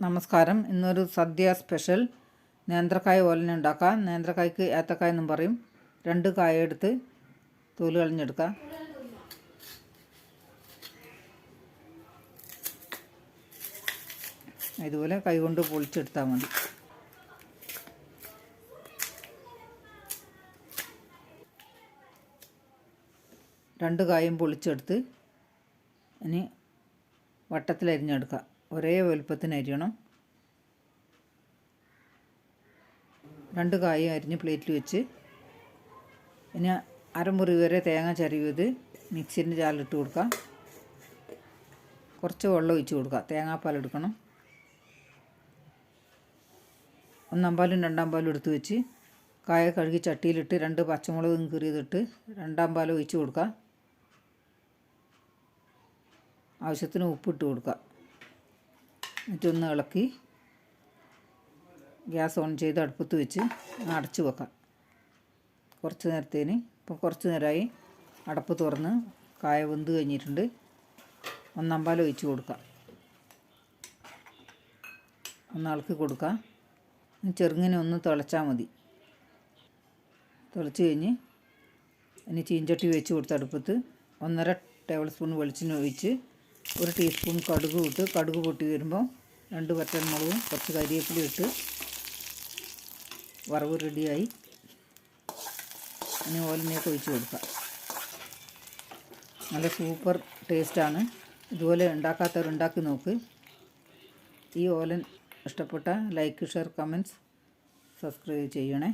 നമസ്കാരം. ഇന്നൊരു സദ്യ സ്പെഷ്യൽ. നേന്ത്രക്കായ ഓലന ഉണ്ടാക്കാം. നേന്ത്രക്കായ്ക്ക് ഏത്തക്കായ എന്നും പറയും. രണ്ട് കായ എടുത്ത് തോൽ കളഞ്ഞെടുക്കാം. ഇതുപോലെ കൈകൊണ്ട് പൊളിച്ചെടുത്താൽ മതി. രണ്ട് കായും പൊളിച്ചെടുത്ത് ഇനി വട്ടത്തിൽ അരിഞ്ഞെടുക്കുക ഒരേ വലുപ്പത്തിന് അരിയണം രണ്ട് കായും അരിഞ്ഞ് പ്ലേറ്റിൽ വെച്ച്. ഇനി അരമുറി വരെ തേങ്ങ ചരിവത് മിക്സിന്റെ ജാലിട്ട് കൊടുക്കാം കുറച്ച് വെള്ളം ഒഴിച്ച് കൊടുക്കുക. തേങ്ങാപ്പാൽ എടുക്കണം. ഒന്നാം പാലും രണ്ടാം പാലും എടുത്ത് വെച്ച് കായ കഴുകി ചട്ടിയിലിട്ട് രണ്ട് പച്ചമുളകും കീറിയതിട്ട് രണ്ടാം പാലും ഒഴിച്ച് കൊടുക്കുക. ആവശ്യത്തിന് ഉപ്പിട്ട് കൊടുക്കുക. എന്നിട്ടൊന്ന് ഇളക്കി ഗ്യാസ് ഓൺ ചെയ്ത് അടുപ്പത്ത് വെച്ച് അടച്ചു വെക്കാം. കുറച്ച് നേരത്തേന് ഇപ്പോൾ കുറച്ച് നേരമായി അടപ്പ് തുറന്ന് കായ വെന്ത് കഴിഞ്ഞിട്ടുണ്ട്. ഒന്നാം പാൽ ഒഴിച്ച് കൊടുക്കാം. ഒന്ന് ഇളക്കി കൊടുക്കാം. ചെറുങ്ങനെ ഒന്ന് തിളച്ചാൽ മതി. തിളച്ച് കഴിഞ്ഞ് ഇനി ചീഞ്ചട്ടി വെച്ച് കൊടുത്ത് അടുപ്പത്ത് ഒന്നര ടേബിൾ സ്പൂൺ വെളിച്ചെണ്ണ ഒഴിച്ച് ഒരു ടീസ്പൂൺ കടുക് ഇട്ട് കടുക് പൊട്ടി വരുമ്പോൾ രണ്ട് പച്ചമുളകും കുറച്ച് കരിയേപ്പിലും ഇട്ട് വറവ് റെഡിയായി ഇനി ഓലിനെയൊക്കെ ഒഴിച്ച് കൊടുക്കാം. നല്ല സൂപ്പർ ടേസ്റ്റാണ് ഇതുപോലെ ഉണ്ടാക്കാത്തവർ ഉണ്ടാക്കി നോക്ക്. ഈ ഓലൻ ഇഷ്ടപ്പെട്ട ലൈക്ക് ഷെയർ കമന്റ്സ് സബ്സ്ക്രൈബ് ചെയ്യണേ.